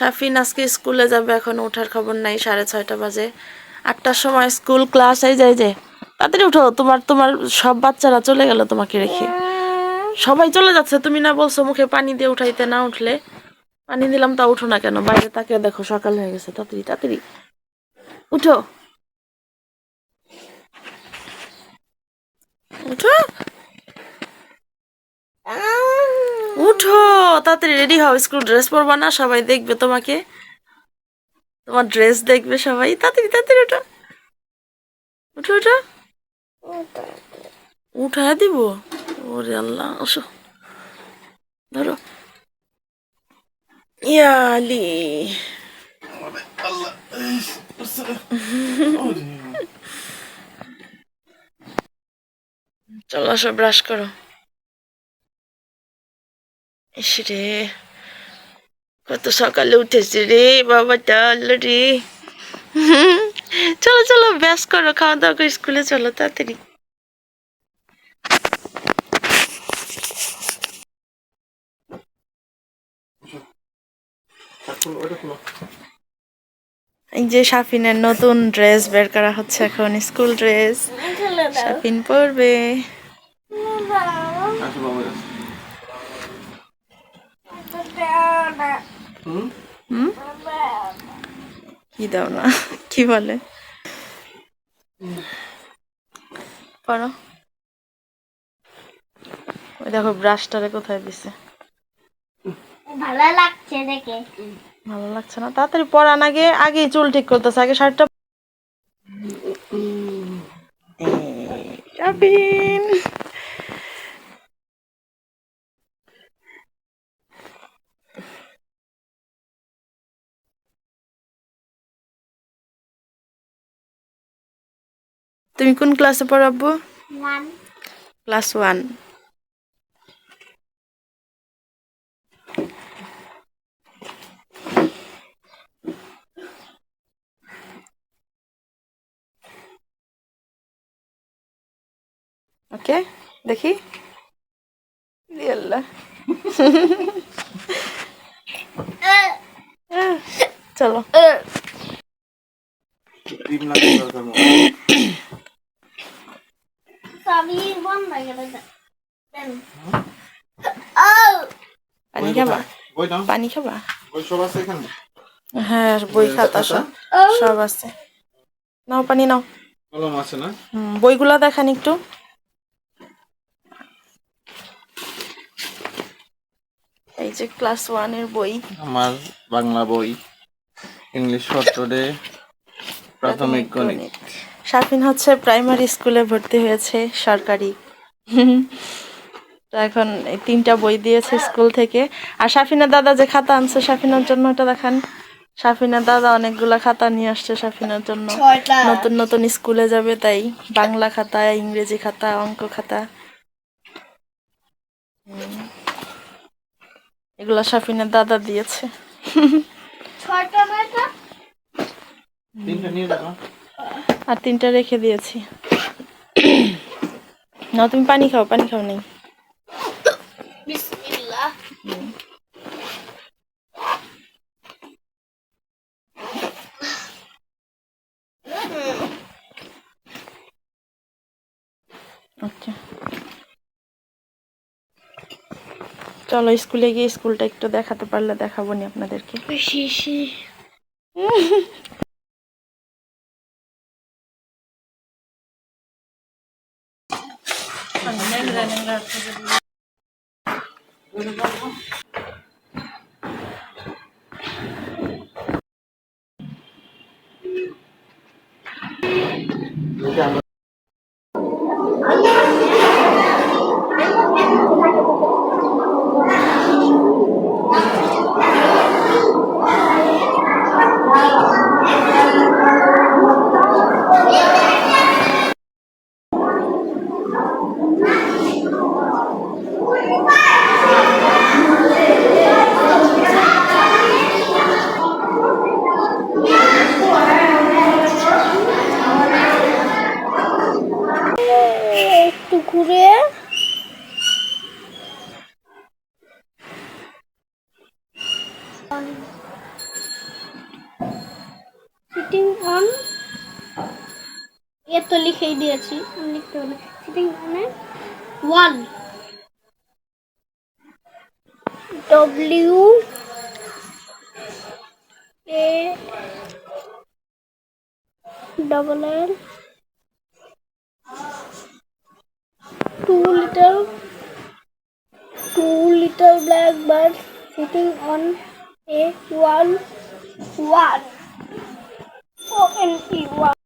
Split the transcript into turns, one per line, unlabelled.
সাফিন আজকে স্কুলে যাবে, এখন ওঠার খবর নাই, সাড়ে ছয়টা বাজে। আটটার সময় স্কুল ক্লাস এই যায় যে, তাড়াতাড়ি উঠো, তোমার তোমার সব বাচ্চারা চলে গেল তোমাকে রেখে। সবাই চলে যাচ্ছে, তুমি না বলছো মুখে পানি দিয়ে উঠাইতে না উঠলে। পানি দিলাম তা উঠো না কেন, বাইরে তাকে দেখো, সকাল হয়ে গেছে, তাড়াতাড়ি তাড়াতাড়ি। উঠো। উঠো উঠো তাড়াতাড়ি রেডি হও স্কুল ড্রেস পরবা না, সবাই দেখবে তোমাকে। তোমার ড্রেস দেখবে সবাই। তাড়াতাড়ি তাড়াতাড়ি উঠো উঠো উঠো উঠায় দিব? ওরে আল্লাহ, আসো। ধরো। ইয়ালি চলো আসো ব্রাশ করো। রে কত সকালে উঠেছি রে বাবাটা অলরেডি চলো চলো, ব্যাস করো, খাওয়া দাওয়া করে স্কুলে চলো, তাড়াতাড়ি। এই যে সাফিনের নতুন ড্রেস বের করা হচ্ছে এখন, স্কুল ড্রেস। সাফিন পরবে। কি দাও না? কি বলে? ওই দেখো ব্রাশটারে কোথায় দিছে?
ভালো লাগছে দেখে
ভালো লাগছে না? তাড়াতাড়ি পড়ান, আগে, আগেই চুল ঠিক করতেছে, আগে শার্টটা কাবিন তুমি কোন ক্লাসে পড়াবো
ওয়ান
ক্লাস ওয়ান। ওকে দেখি। আল্লাহ। চলো। পানি খাবা? পানি খাবা?
সব আছে এখানে?
হ্যাঁ বই খাতা সব। সব আছে। নাও পানি নাও।
কলম আছে না?
বইগুলা দেখান একটু। এই যে ক্লাস ওয়ানের বই।
আমার বাংলা বই ইংলিশ শর্টডে প্রাথমিক গণিত।
সাফিন হচ্ছে প্রাইমারি স্কুলে ভর্তি হয়েছে সরকারি। তো এখন এই তিনটা বই দিয়েছে স্কুল থেকে। আর সাফিনের দাদা যে খাতা আনছে সাফিনার জন্য এটা দেখান। সাফিনার দাদা অনেকগুলা খাতা নিয়ে আসছে সাফিনার জন্য। নতুন নতুন স্কুলে যাবে তাই বাংলা খাতা ইংরেজি খাতা অঙ্ক খাতা। এগুলা সাফিনের দাদা দিয়েছে।
ছয়টা নয়টা?
তিনটা নিয়ে
আর তিনটা রেখে দিয়েছি। না তুমি পানি খাও পানি খাও নেই। আচ্ছা। চলো স্কুলে গিয়ে স্কুলটা একটু দেখাতে পারলে দেখাবো নি আপনাদেরকে।
அந்த மேலே একটু ঘুরে তো লিখেই দিয়েছি লিখতে হবে one W A double L two little two little black birds sitting on a one one. Oh, o N E one